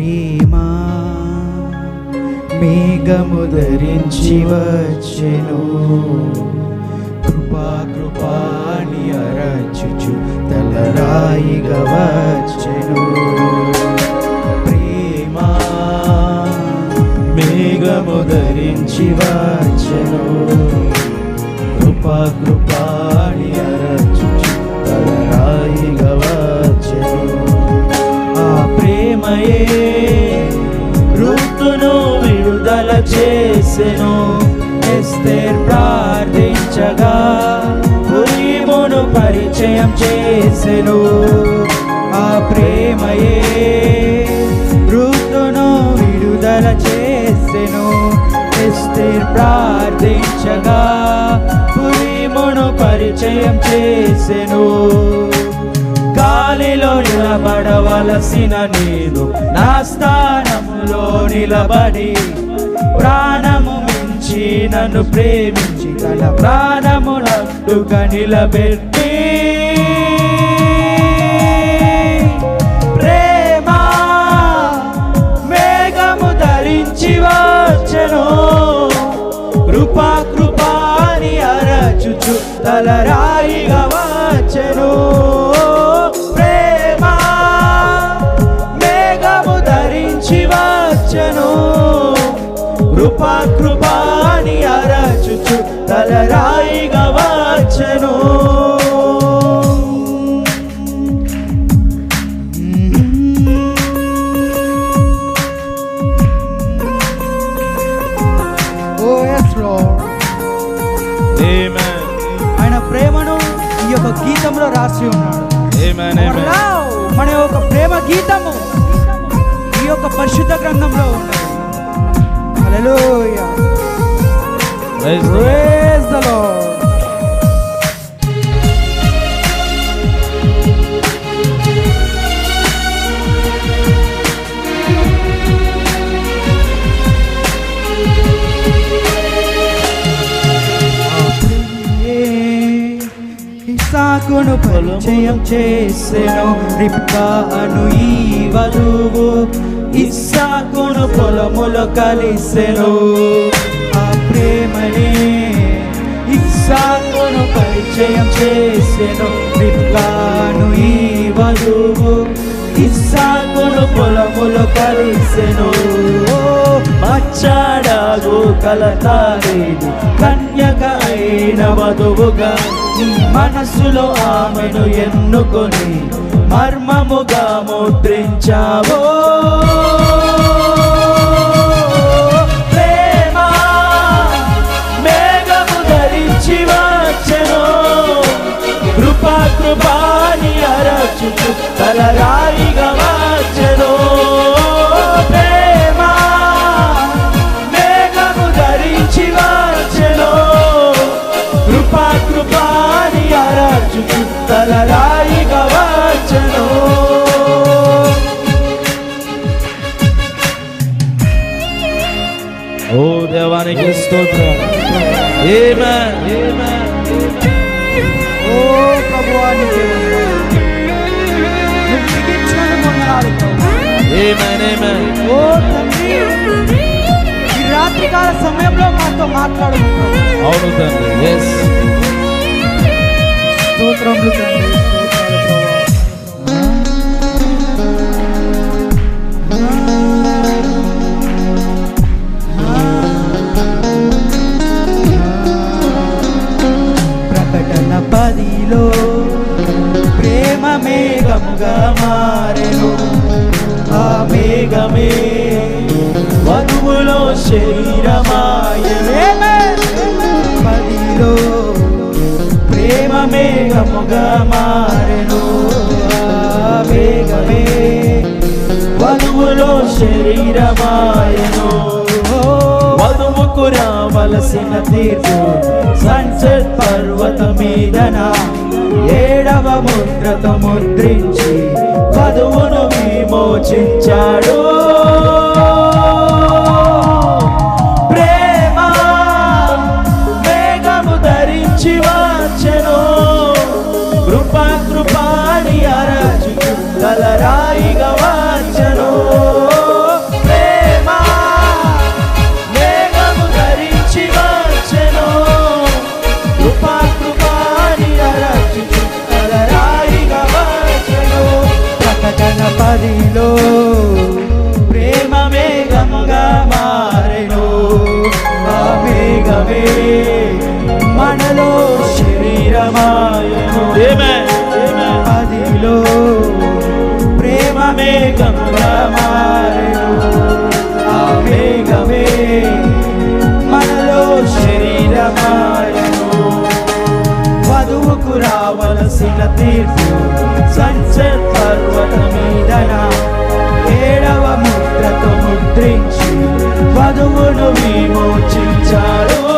ప్రేమ మేఘము ధరించి వచ్చెను కృపా కృపాని అరచుచు తలరాయిగా వచ్చెను. ప్రేమ మేఘము ధరించి వచ్చెను కృపా కృపా ప్రేమయే ఋతును విడుదల చేసెను. ఎస్తేర్ ప్రార్థించగా పురీమును పరిచయం చేసెను. ఆ ప్రేమయే ఋతును విడుదల చేసెను. ఎస్తేర్ ప్రార్థించగా పురీమును పరిచయం చేసెను. గాలిలో నిలబడవలసిన నేను నా స్థానంలో నిలబడి ప్రాణము మించి నన్ను ప్రేమించి తన ప్రాణములందుగా నిలబెట్టి ప్రేమ మేఘము ధరించి వచ్చను. కృపా కృపాని అరచుచు తలరా కృపా కృపాని అరచుచు తలరాయిగా Amen. ఆయన ప్రేమను ఈ యొక్క గీతంలో రాసి ఉన్నాడు. మన యొక్క ప్రేమ గీతము ఈ యొక్క పరిశుద్ధ గ్రంథంలో ఉన్నది హల్లెలూయా Praise the Lord. ఇసాకును పరిచయం చేసెను రిప్కా అను ఈ వధువు ఇస్సాకును పొలములో కలిసెను. ఆ ప్రేమనే ఇస్సాకును పరిచయం చేసెను. రిప్కాను ఈ వధువు. ఇస్సాకును పొలములో కలిసెను. మచ్చాడాగు కలతారేది. కన్యక అయిన వధువుగా నీ మనసులో ఆమెను ఎన్నుకొని మర్మముగా ముద్రించావో. ప్రేమ మేఘము ధరించి వచ్చెను కృపాని అరచుచు స్తోత్రం Amen. Amen. ఓ ప్రభువానికి నువ్వు మిగిల్చిన వందనాలు ప్రభు. Amen. Amen. ఓ తండ్రి ఈ రాత్రికాల సమయంలో మాతో మాట్లాడు ప్రభు. అవును తండ్రి ఎస్ స్తోత్రములు తండ్రి మేఘముగా మారెను. ఆ మేఘమే వధువులో శరీరమాయనే పదిలో ప్రేమ మేఘముగా మారెను. ఆ మేఘమే వధువులో శరీరమాయను. వధువుకు రావలసిన తీర్పు సన్సెట్ పర్వత మీదనా ఏ ఏడవ ముద్రతో ముద్రించి వధువును విమోచించాడు. ప్రేమ మేఘము ధరించి వచ్చెను కృపా మేఘముగా మారెను ఆ మేఘమే మనలో శరీరమాయను. వధువుకు రావలసిన తీర్పు సన్సెట్ పర్వత మీదన. ఏడవ ముద్రతో ముద్రించి వధువును విమోచించాడు.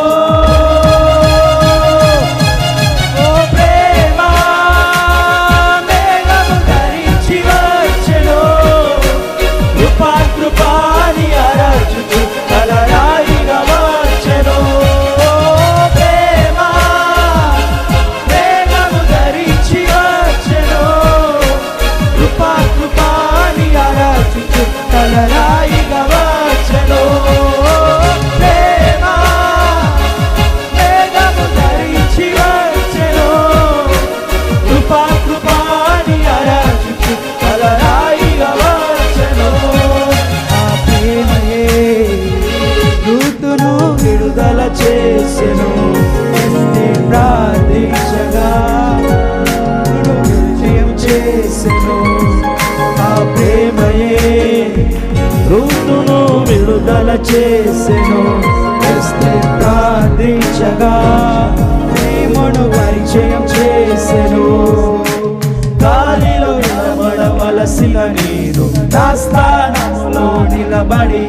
చేసెను. ప్రార్థించగా ప్రేమను పరిచయం చేసెను. గాలిలో నిలబడవలసిన నీరు నా స్థానంలో నిలబడి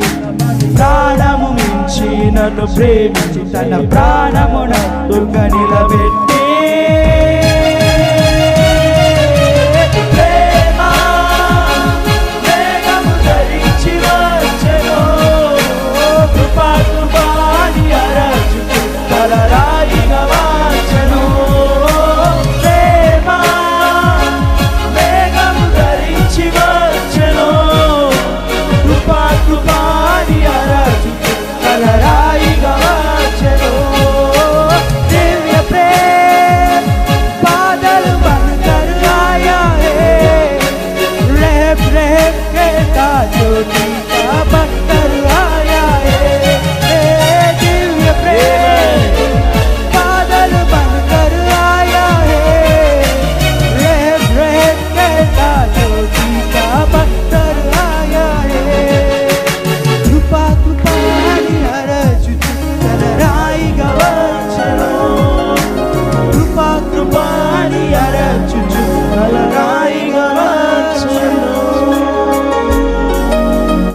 ప్రాణము మించి నన్ను ప్రేమించి తన ప్రాణమునందుక నిలబెట్టి to.